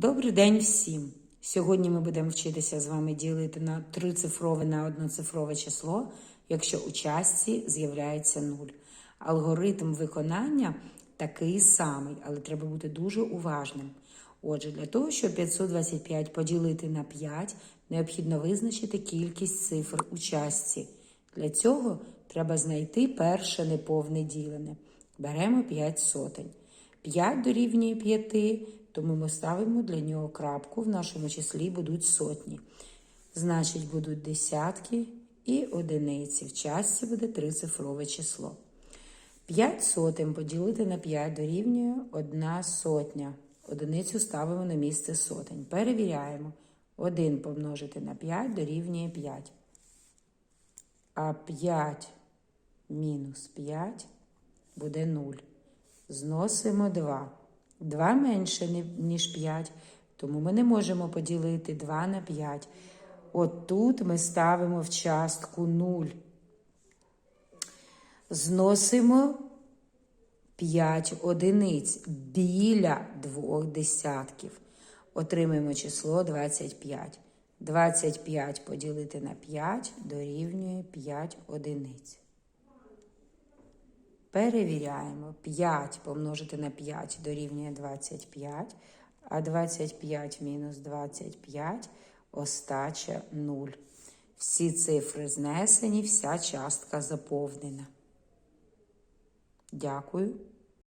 Добрий день всім! Сьогодні ми будемо вчитися з вами ділити на трицифрове на одноцифрове число, якщо у частці з'являється нуль. Алгоритм виконання такий самий, але треба бути дуже уважним. Отже, для того, щоб 525 поділити на 5, необхідно визначити кількість цифр у частці. Для цього треба знайти перше неповне ділене. Беремо 5 сотень. 5 дорівнює 5, тому ми ставимо для нього крапку. В нашому числі будуть сотні. Значить, будуть десятки і одиниці. В частці буде трицифрове число. 5 сотень поділити на 5 дорівнює 1 сотня. Одиницю ставимо на місце сотень. Перевіряємо. 1 помножити на 5 дорівнює 5. А 5 мінус 5 буде 0. Зносимо 2. 2 менше, ніж 5, тому ми не можемо поділити 2 на 5. От тут ми ставимо в частку 0. Зносимо 5 одиниць біля двох десятків. Отримаємо число 25. 25 поділити на 5 дорівнює 5 одиниць. Перевіряємо. 5 помножити на 5 дорівнює 25, а 25 мінус 25 остача 0. Всі цифри знесені, вся частка заповнена. Дякую.